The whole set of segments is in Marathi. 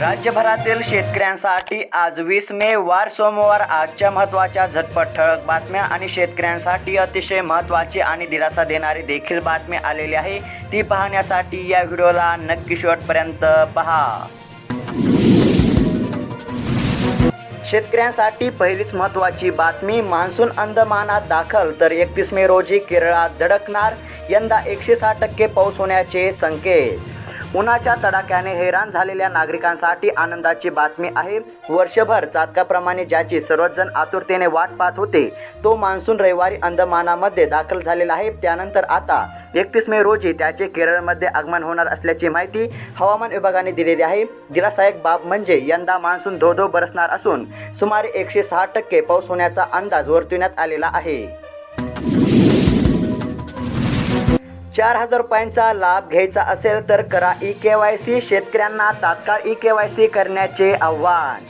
राज्यभरातील शेतकऱ्यांसाठी आज वीस मे वार सोमवार. आजच्या महत्त्वाच्या झटपट ठळक बातम्या आणि शेतकऱ्यांसाठी अतिशय महत्त्वाची आणि दिलासा देणारी देखील बातमी आलेली आहे. ती पाहण्यासाठी या व्हिडिओला नक्की शेवटपर्यंत पहा. शेतकऱ्यांसाठी पहिलीच महत्त्वाची बातमी मान्सून अंदमानात दाखल. तर एकतीस मे रोजी केरळात धडकणार यंदा एकशे सहा टक्के पाऊस होण्याचे संकेत. उन्हाच्या तडाख्याने हैराण झालेल्या नागरिकांसाठी आनंदाची बातमी आहे. वर्षभर चातकाप्रमाणे ज्याची सर्वच जण आतुरतेने वाट पाहत होते तो मान्सून रविवारी अंदमानामध्ये दाखल झालेला आहे. त्यानंतर आता एकतीस मे रोजी त्याचे केरळमध्ये आगमन होणार असल्याची माहिती हवामान विभागाने दिलेली आहे. दिलासायक बाब म्हणजे यंदा मान्सून धो धो बरसणार असून सुमारे एकशे सहा टक्के पाऊस होण्याचा अंदाज वर्तविण्यात आलेला आहे. चार हजार रुपयांचा लाभ घ्यायचा असेल तर करा ई के वाय सी. शेतकऱ्यांना तात्काळ ई के वाय सी करण्याचे आव्हान.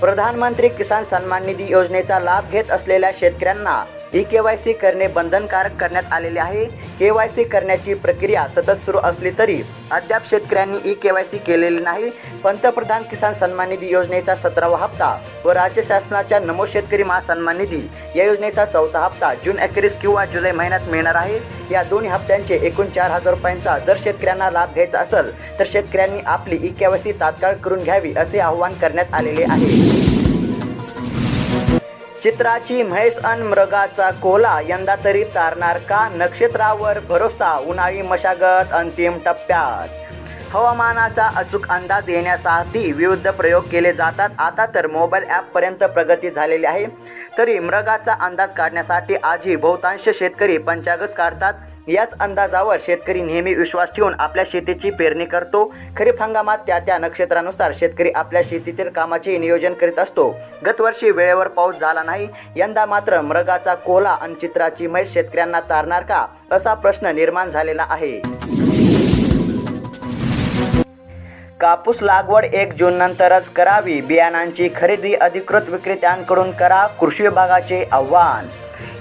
प्रधानमंत्री किसान सन्मान निधी योजनेचा लाभ घेत असलेल्या शेतकऱ्यांना ई के वाय सी करणे बंधनकारक करण्यात आलेले आहे. के वाय सी करण्याची प्रक्रिया सतत सुरू असली तरी अद्याप शेतकऱ्यांनी ई के वाय सी केलेली नाही. पंतप्रधान किसान सन्मान निधी योजनेचा सतरावा हप्ता व राज्य शासनाच्या नमो शेतकरी महासन्मान निधी या योजनेचा चौथा हप्ता जून अखेरीस किंवा जुलै महिन्यात मिळणार आहे. या दोन्ही हप्त्यांचे एकूण चार हजार रुपयांचा जर शेतकऱ्यांना लाभ घ्यायचा असेल तर शेतकऱ्यांनी आपली ई के वाय सी तात्काळ करून घ्यावी असे आवाहन करण्यात आलेले आहे. चित्राची म्हैस अन मृगाचा कोला यंदा तरी तारणार का? नक्षत्रावर भरोसा उन्हाळी मशागत अंतिम टप्प्यात. हवामानाचा अचूक अंदाज येण्यासाठी विविध प्रयोग केले जातात. आता तर मोबाईल ॲपपर्यंत प्रगती झालेली आहे. तरी मृगाचा अंदाज काढण्यासाठी आजही बहुतांश शेतकरी पंचागच काढतात. याच अंदाजावर शेतकरी नेहमी विश्वास ठेवून आपल्या शेतीची पेरणी करतो. खरीप हंगामात त्या त्या नक्षत्रानुसार शेतकरी आपल्या शेतीतील कामाचे नियोजन करीत असतो. गतवर्षी वेळेवर पाऊस झाला नाही. यंदा मात्र मृगाचा कोला आणि चित्राची म्हैस शेतकऱ्यांना तारणार का? असा प्रश्न निर्माण झालेला आहे. कापूस लागवड एक जून नंतरच करावी. बियाणांची खरेदी अधिकृत विक्रेत्यांकडून करा. कृषी विभागाचे आव्हान.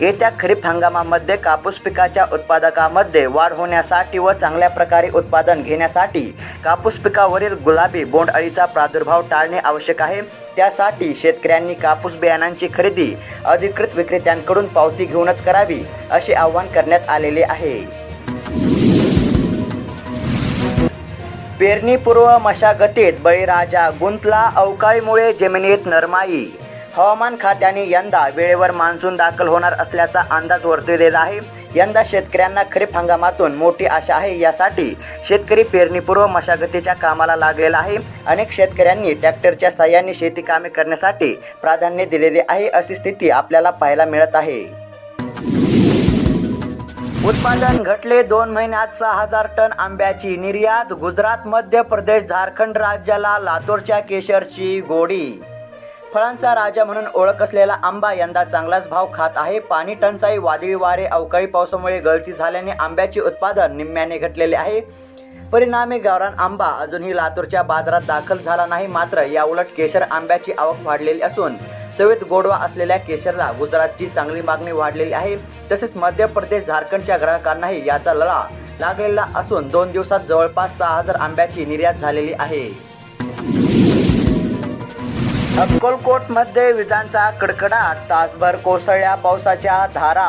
येत्या खरीप हंगामामध्ये कापूस पिकाच्या उत्पादकामध्ये वाढ होण्यासाठी व चांगल्या प्रकारे उत्पादन घेण्यासाठी कापूस पिकावरील गुलाबी बोंडअळीचा प्रादुर्भाव टाळणे आवश्यक आहे. त्यासाठी शेतकऱ्यांनी कापूस बियाणांची खरेदी अधिकृत विक्रेत्यांकडून पावती घेऊनच करावी असे आवाहन करण्यात आलेले आहे. पेरणीपूर्व मशागतीत बळीराजा गुंतला अवकाळीमुळे जमिनीत नरमाई हवामान खात्याने यंदा वेळेवर मान्सून दाखल होणार असल्याचा अंदाज वर्तविलेला आहे. यंदा शेतकऱ्यांना खरीप हंगामातून मोठी आशा आहे. यासाठी शेतकरी पेरणीपूर्व मशागतीच्या कामाला लागलेला आहे. अनेक शेतकऱ्यांनी ट्रॅक्टरच्या सहाय्याने शेती कामे करण्यासाठी प्राधान्य दिलेले आहे अशी स्थिती आपल्याला पाहायला मिळत आहे. उत्पादन घटले दोन महिन्यात सहा हजार टन आंब्याची निर्यात. गुजरात मध्य प्रदेश झारखंड राज्याला लातूरच्या केशरची गोडी फळांचा राजा म्हणून ओळख असलेला आंबा यंदा चांगलाच भाव खात आहे. पाणी टंचाई वादळी वारे अवकाळी पावसामुळे गळती झाल्याने आंब्याचे उत्पादन निम्म्याने घटलेले आहे. परिणामी गावरान आंबा अजूनही लातूरच्या बाजारात दाखल झाला नाही मात्र याउलट केशर आंब्याची आवक वाढलेली असून चवीत गोडवा असलेल्या केशरला गुजरातची चांगली मागणी वाढलेली आहे. तसेच मध्य प्रदेश झारखंडच्या ग्राहकांनाही याचा लळा लागलेला असून दोन दिवसात जवळपास सहा हजार आंब्याची निर्यात झालेली आहे. अक्कलकोटमध्ये विजांचा कडकडाट तासभर कोसळल्या पावसाच्या धारा.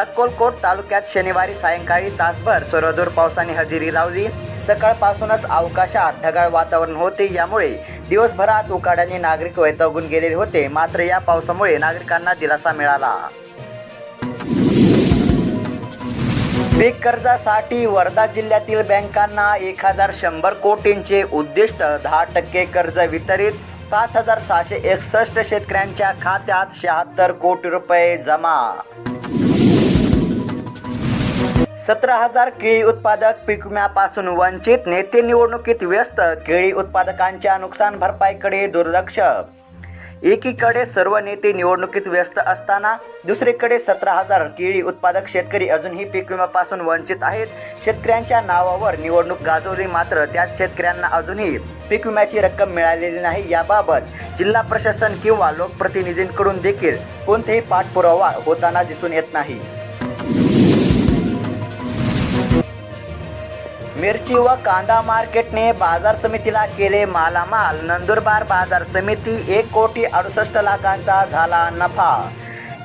अक्कलकोट तालुक्यात शनिवारी सायंकाळी तासभर सर्वदूर पावसाने हजेरी लावली. सकाळपासूनच अवकाशात ढगाळ वातावरण होते. यामुळे दिवसभरात उकाड्याने नागरिक वैतागून गेलेले होते. मात्र या पावसामुळे नागरिकांना दिलासा मिळाला. पीक कर्जासाठी वर्धा जिल्ह्यातील बँकांना एक हजार शंभर कोटींचे उद्दिष्ट. दहा टक्के कर्ज वितरित पाच हजार सहाशे एकसष्ट शेतकऱ्यांच्या खात्यात शहात्तर कोटी रुपये जमा. सतरा हजार केळी उत्पादक पीक विम्यापासून वंचित नेते निवडणुकीत व्यस्त केळी उत्पादकांच्या नुकसान भरपाईकडे दुर्लक्ष. एकीकडे सर्व नेते निवडणुकीत व्यस्त असताना दुसरीकडे सतरा हजार केळी उत्पादक शेतकरी अजूनही पीक विम्यापासून वंचित आहेत. शेतकऱ्यांच्या नावावर निवडणूक गाजवली मात्र त्यात शेतकऱ्यांना अजूनही पीक विम्याची रक्कम मिळालेली नाही. याबाबत जिल्हा प्रशासन किंवा लोकप्रतिनिधींकडून देखील कोणतेही पाठपुरावा होताना दिसून येत नाही. मिरची व कांदा मार्केटने बाजार समितीला केले मालामाल. नंदुरबार बाजार समिती एक कोटी अडुसष्ट लाखांचा झाला नफा.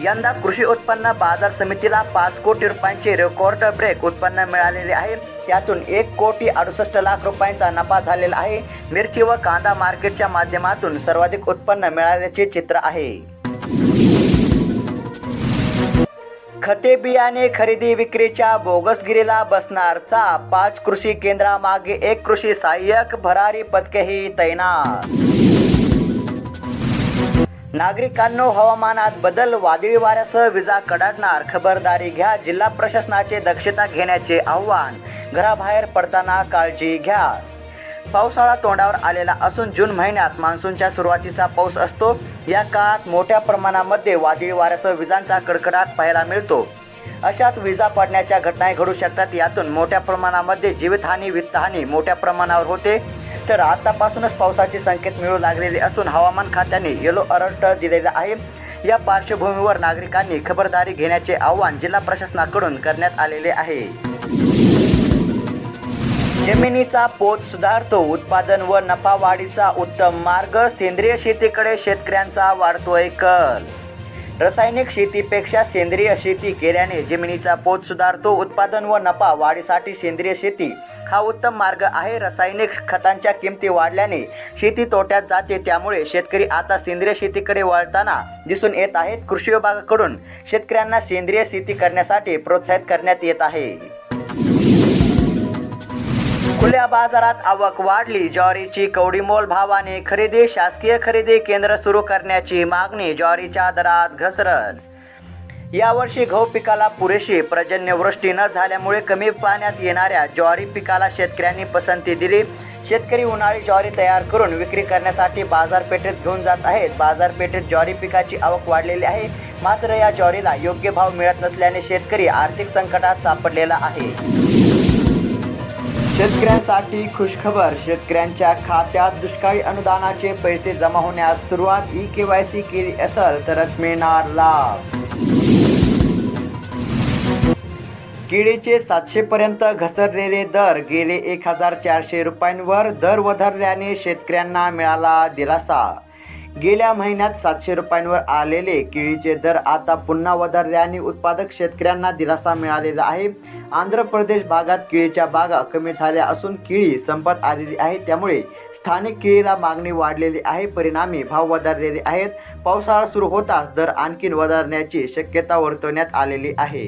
यंदा कृषी उत्पन्न बाजार समितीला पाच कोटी रुपयांचे रेकॉर्ड ब्रेक उत्पन्न मिळालेले आहे. त्यातून एक कोटी अडुसष्ट लाख रुपयांचा नफा झालेला आहे. मिरची व कांदा मार्केटच्या माध्यमातून सर्वाधिक उत्पन्न मिळाल्याचे चित्र आहे. खते बियाणे खरेदी विक्रीच्या बोगसगिरीला बसणार चाप पाच कृषी केंद्रामागे एक कृषी सहाय्यक भरारी पथकेही तैनात. नागरिकांनो हवामानात बदल वादळी वाऱ्यासह विजा कडाडणार. खबरदारी घ्या जिल्हा प्रशासनाचे दक्षता घेण्याचे आव्हान. घराबाहेर पडताना काळजी घ्या. पावसाळा तोंडावर आलेला असून जून महिन्यात मान्सूनच्या सुरुवातीचा पाऊस असतो. या काळात मोठ्या प्रमाणामध्ये वादळी वाऱ्यासह विजांचा कडकडाट पाहायला मिळतो. अशात विजा पडण्याच्या घटनाही घडू शकतात. यातून मोठ्या प्रमाणामध्ये जीवितहानी वित्तहानी मोठ्या प्रमाणावर होते. तर आतापासूनच पावसाचे संकेत मिळू लागलेले असून हवामान खात्याने येलो अलर्ट दिलेला आहे. या पार्श्वभूमीवर नागरिकांनी खबरदारी घेण्याचे आवाहन जिल्हा प्रशासनाकडून करण्यात आलेले आहे. जमिनीचा पोत सुधारतो उत्पादन व नफा वाढीचा उत्तम मार्ग सेंद्रिय शेतीकडे शेतकऱ्यांचा वाढतोय कल. रासायनिक शेतीपेक्षा सेंद्रिय शेती केल्याने जमिनीचा पोत सुधारतो उत्पादन व नफा वाढीसाठी सेंद्रिय शेती हा उत्तम मार्ग आहे. रासायनिक खतांच्या किमती वाढल्याने शेती तोट्यात जाते त्यामुळे शेतकरी आता सेंद्रिय शेतीकडे वळताना दिसून येत आहेत. कृषी विभागाकडून शेतकऱ्यांना सेंद्रिय शेती करण्यासाठी प्रोत्साहित करण्यात येत आहे. खुल्या बाजारात आवक वाढली. ज्वारीची कवडीमोल भावाने खरेदी शासकीय खरेदी केंद्र सुरू करण्याची मागणी ज्वारीच्या दरात घसरण यावर्षी गहू पिकाला पुरेशी पर्जन्यवृष्टी न झाल्यामुळे कमी पाण्यात येणाऱ्या ज्वारी पिकाला शेतकऱ्यांनी पसंती दिली. शेतकरी उन्हाळी ज्वारी तयार करून विक्री करण्यासाठी बाजारपेठेत घेऊन जात आहेत. बाजारपेठेत ज्वारी पिकाची आवक वाढलेली आहे. मात्र या ज्वारीला योग्य भाव मिळत नसल्याने शेतकरी आर्थिक संकटात सापडलेला आहे. शेतकऱ्यांसाठी खुशखबर. शेतकऱ्यांच्या खात्यात दुष्काळी अनुदानाचे पैसे जमा होण्यास सुरुवात ई के वाय सी केली असेल तरच मिळणार लाभ. केळीचे सातशे पर्यंत घसरलेले दर गेले एक हजार चारशे रुपयांवर दर वधारल्याने शेतकऱ्यांना मिळाला दिलासा. गेल्या महिन्यात सातशे रुपयांवर आलेले केळीचे दर आता पुन्हा वधारले आणि उत्पादक शेतकऱ्यांना दिलासा मिळालेला आहे. आंध्र प्रदेश भागात केळीच्या बागा कमी झाल्या असून केळी संपत आलेली आहे. त्यामुळे स्थानिक केळीला मागणी वाढलेली आहे. परिणामी भाव वधारलेले आहेत. पावसाळा सुरू होताच दर आणखीन वधारण्याची शक्यता वर्तवण्यात आलेली आहे.